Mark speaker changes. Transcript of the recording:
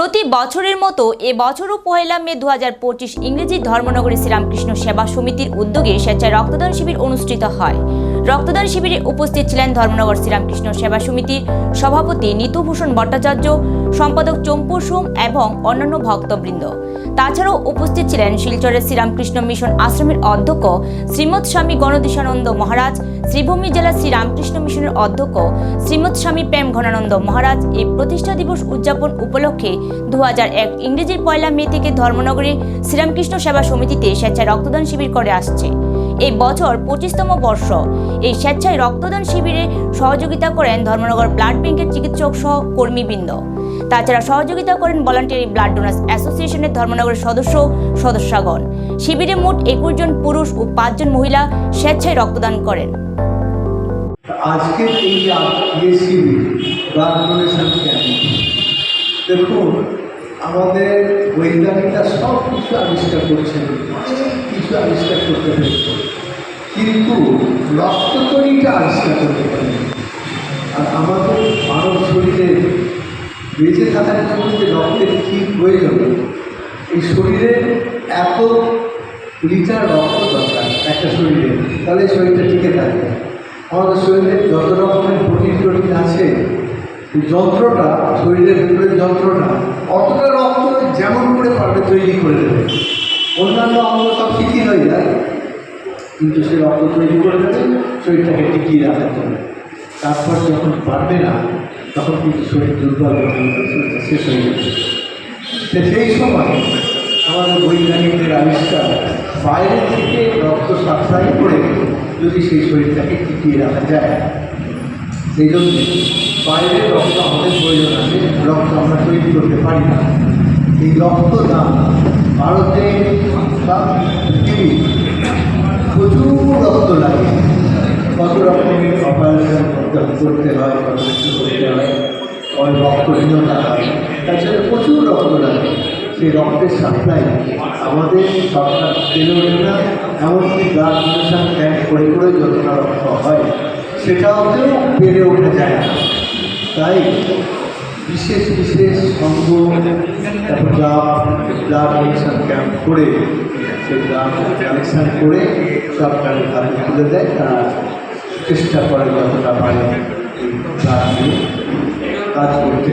Speaker 1: প্রতি বছরের মতো এ বছরও পয়লা মে দু হাজার পঁচিশ ইংরেজি ধর্মনগরী শ্রীরামকৃষ্ণ সেবা সমিতির উদ্যোগে স্বেচ্ছায় রক্তদান শিবির অনুষ্ঠিত হয়। রক্তদান শিবিরে উপস্থিত ছিলেন ধর্মনগর শ্রীরামকৃষ্ণ সেবা সমিতির সভাপতি নিতুভূষণ ভট্টাচার্য, সম্পাদক চম্পু সোম এবং অন্যান্য ভক্তবৃন্দ। তাছাড়াও উপস্থিত ছিলেন শিলচরের শ্রীরামকৃষ্ণ মিশন আশ্রমের অধ্যক্ষ শ্রীমৎ স্বামী গণদেশানন্দ মহারাজ, শ্রীভূমি জেলা শ্রীরামকৃষ্ণ মিশনের অধ্যক্ষ শ্রীমৎ স্বামী প্রেম ঘনানন্দ মহারাজ। এই প্রতিষ্ঠা দিবস উদযাপন উপলক্ষে দু এক ইংরেজির পয়লা মে থেকে ধর্মনগরী শ্রীরামকৃষ্ণ সেবা সমিতিতে স্বেচ্ছায় রক্তদান শিবির করে আসছে। এই বছর পঁচিশতম বর্ষ। এই স্বেচ্ছায় রক্তদান শিবিরে সহযোগিতা করেন ধর্মনগর ব্লাড ব্যাংকের চিকিৎসক সহ কর্মীবৃন্দ। তাছাড়া সহযোগিতা করেন ভলান্টিয়ারি ব্লাড ডোনার্স অ্যাসোসিয়েশনের ধর্মনগরের সদস্য সদস্যগণ। শিবিরে মোট একুশ জন পুরুষ ও পাঁচজন মহিলা স্বেচ্ছায় রক্তদান করেন।
Speaker 2: আজকের এই শিবির ডোনেশন ক্যাম্প, দেখুন, আমাদের বৈজ্ঞানিকরা সব কিছু আবিষ্কার করছেন। কিছু আবিষ্কার করতে পেরেছে কিন্তু রক্ত তৈরিটা আবিষ্কার করতে পারেন আর আমাদের মানব শরীরে বেঁচে থাকার জন্য যে রক্তের কী প্রয়োজন, এই শরীরে এত লিটার রক্ত দরকার একটা শরীরে, তাহলে শরীরটা টিকে থাকবে। আমাদের শরীরে যত রকমের প্রোটিন টোটিন আছে যন্ত্রটা শরীরের ভেতরের যন্ত্রটা অতটা রক্ত যেমন করে পারবে তৈরি করে দেবে। অন্যান্য অঙ্গ সব শিথিল হয়ে যায়। কিন্তু সে রক্ত তৈরি করে দেবে শরীরটাকে টিকিয়ে রাখার জন্য তারপর যখন পারবে না, তখন কিন্তু শরীর দুর্বল শেষ হয়ে যাবে। সেই সময় আমাদের বৈজ্ঞানিকদের আবিষ্কার, বাইরে থেকে রক্ত সাপ্লাই করে যদি সেই শরীরটাকে টিকিয়ে রাখা যায়, সেই জন্য বাইরে রক্ত আমাদের প্রয়োজন আছে, রক্ত আমরা তৈরি করতে পারি না। এই রক্ত দান ভারতে বা প্রচুর রক্ত লাগে। কত রকমের অপারেশন করতে হয়, কত কিছু করতে হয় ওই রক্তহীনতা হয়। তাছাড়া প্রচুর রক্ত লাগে। সেই রক্তের সাপ্লাই আমাদের সরকার পেলে ওঠে না, এমনকি ব্লাড ডোনেশন ক্যাম্প করে করে যতটা রক্ত হয়, সেটাও কেউ পেরে ওঠা যায় না। তাই বিশেষ বিশেষ সংঘ তারপর ক্লাব ব্লাড ডোনেশন ক্যাম্প করে সেই ব্লাড কালেকশন করে সরকারের হাতে তুলে দেয় তারা চেষ্টা করে যতটা পারে এই ব্লাড নিয়ে কাজ করতে